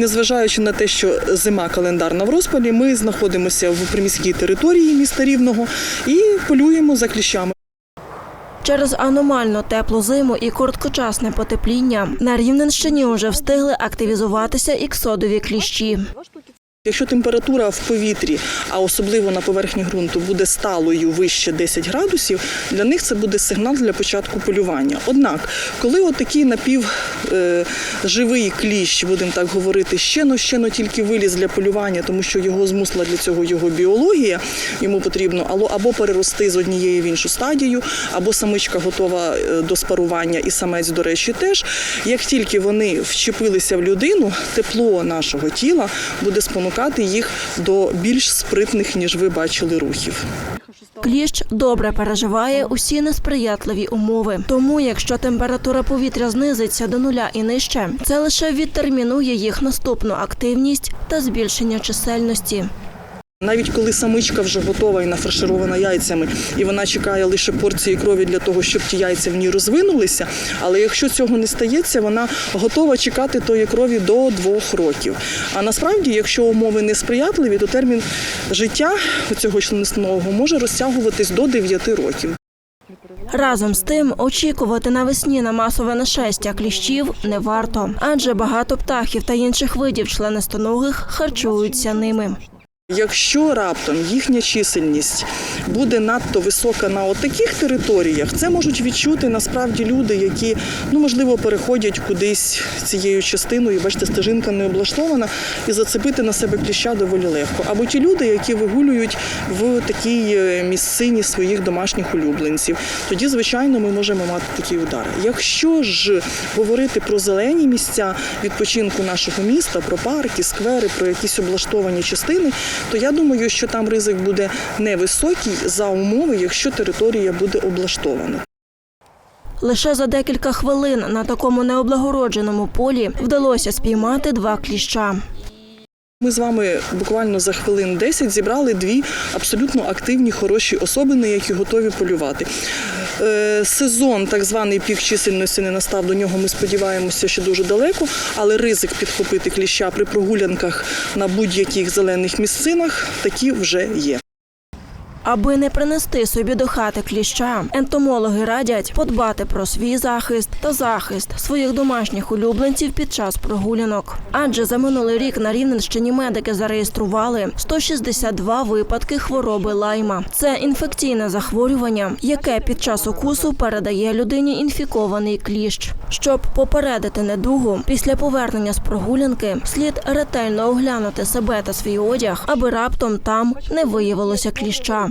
Незважаючи на те, що зима календарна в розпалі, ми знаходимося в приміській території міста Рівного і полюємо за кліщами. Через аномально теплу зиму і короткочасне потепління на Рівненщині вже встигли активізуватися іксодові кліщі. Якщо температура в повітрі, а особливо на поверхні ґрунту, буде сталою вище 10 градусів, для них це буде сигнал для початку полювання. Однак, коли отакий напівживий кліщ, будемо так говорити, щено щено тільки виліз для полювання, тому що його змусила для цього його біологія, йому потрібно або, або перерости з однієї в іншу стадію, або самичка готова е, до спарування, і самець, до речі, теж. Як тільки вони вчепилися в людину, тепло нашого тіла буде спонукати їх до більш спритних, ніж ви бачили, рухів. Кліщ добре переживає усі несприятливі умови. Тому, якщо температура повітря знизиться до нуля і нижче, це лише відтермінує їх наступну активність та збільшення чисельності. Навіть коли самичка вже готова і нафарширована яйцями, і вона чекає лише порції крові для того, щоб ті яйця в ній розвинулися. Але якщо цього не стається, вона готова чекати тої крові до двох років. А насправді, якщо умови несприятливі, то термін життя цього членистоногого може розтягуватись до 9 років. Разом з тим, очікувати навесні на масове нашестя кліщів не варто, адже багато птахів та інших видів членистоногих харчуються ними. Якщо раптом їхня чисельність буде надто висока на отаких територіях, це можуть відчути насправді люди, які ну можливо переходять кудись цією частиною. Бачите, стежинка не облаштована, і зацепити на себе кліща доволі легко. Або ті люди, які вигулюють в такій е, місцині своїх домашніх улюбленців. Тоді, звичайно, ми можемо мати такі удари. Якщо ж говорити про зелені місця відпочинку нашого міста, про парки, сквери, про якісь облаштовані частини, то я думаю, що там ризик буде невисокий за умови, якщо територія буде облаштована. Лише за декілька хвилин на такому необлагородженому полі вдалося спіймати два кліща. Ми з вами буквально за хвилин 10 зібрали дві абсолютно активні, хороші особини, які готові полювати. Е, Сезон, так званий пік чисельності, не настав до нього. Ми сподіваємося, що дуже далеко, але ризик підхопити кліща при прогулянках на будь-яких зелених місцинах такі вже є. Аби не принести собі до хати кліща, ентомологи радять подбати про свій захист та захист своїх домашніх улюбленців під час прогулянок. Адже за минулий рік на Рівненщині медики зареєстрували 162 випадки хвороби лайма. Це інфекційне захворювання, яке під час укусу передає людині інфікований кліщ. Щоб попередити недугу, після повернення з прогулянки слід ретельно оглянути себе та свій одяг, аби раптом там не виявилося кліща.